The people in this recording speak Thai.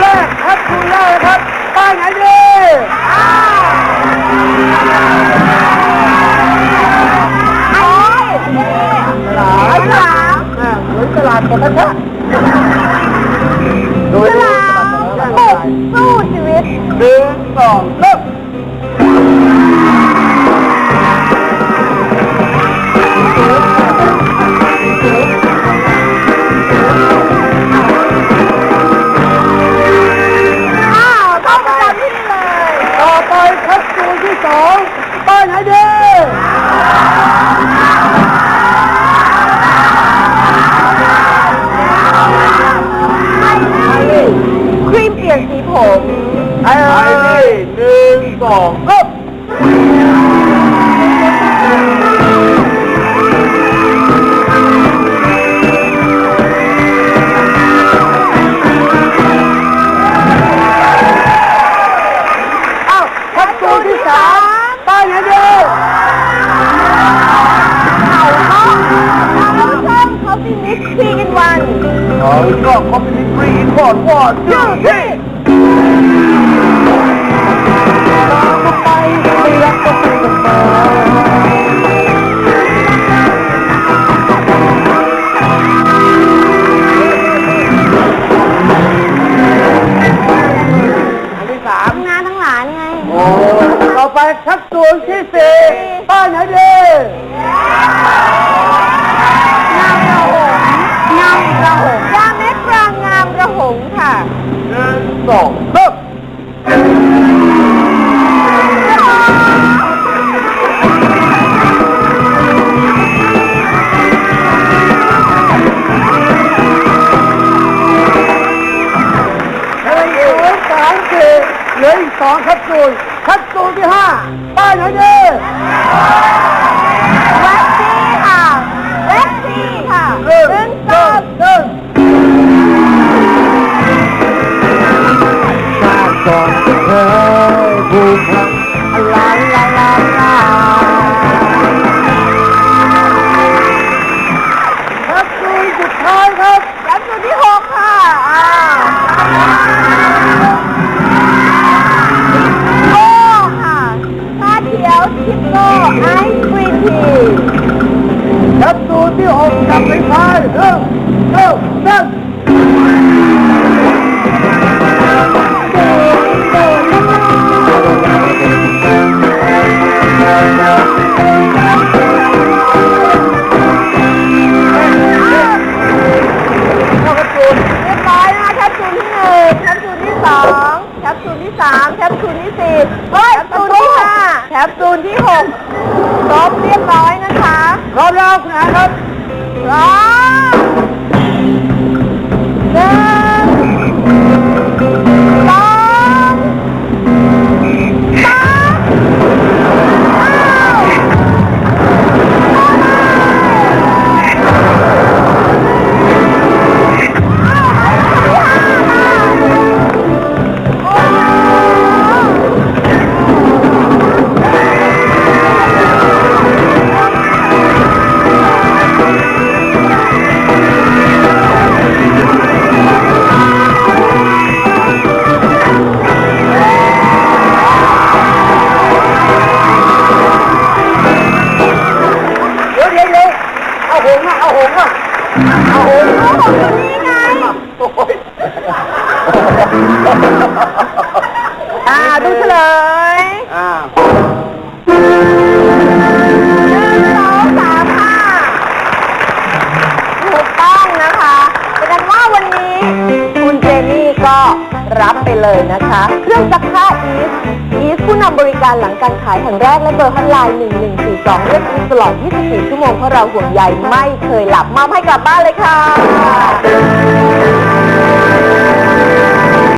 แรกแคปซูลแรกนะครับป้ายไหนดีตลาดแม่เหมือนตลาดกันนะดู สองป้ายไหนดีครีมเปลี่ยนสีผม ไอ้นี่หนึ่งสองเริ่ อ๋อก็คอมพิวเตอร์ฟรีอินพอร์ตวอร์ดชื่อที่ตามมาไปไม่รักก็ไปกันมาอันที่สามทำงานทั้งหลายไง โอ้ต่อไปแคปซูลที่สี่ป้ายไหนดีง เหลืออีกสองแคปซูลแคปซูลที่ห้าป้ายไหนดีแว็กซี่ค่ะแว็กซี่ค่ะหนึ่งหนึ่งสสอองงหนึ่งชาติก่อนเคยผูกพัน ไปพายเร็วเร็วเร็วเข้าแคปซูลเรียบร้อยนะคะแคปซูลที่หนึ่งแคปซูลที่สองแคปซูลที่สามแคปซูลที่สี่แคปซูลที่ห้าแคปซูลที่หกครบเรียบร้อยนะคะพร้อมแล้วคุณอาครับ พร้ รับไปเลยนะคะ เครื่องซักผ้าอีสอีสผู้นำบริการหลังการขายแห่งแรกและเบอร์ฮอตไลน์ 1142 เรียกอีสตลอด 24 ชั่วโมงเพราะเราห่วงใยไม่เคยหลับมอบให้กลับบ้านเลยค่ะ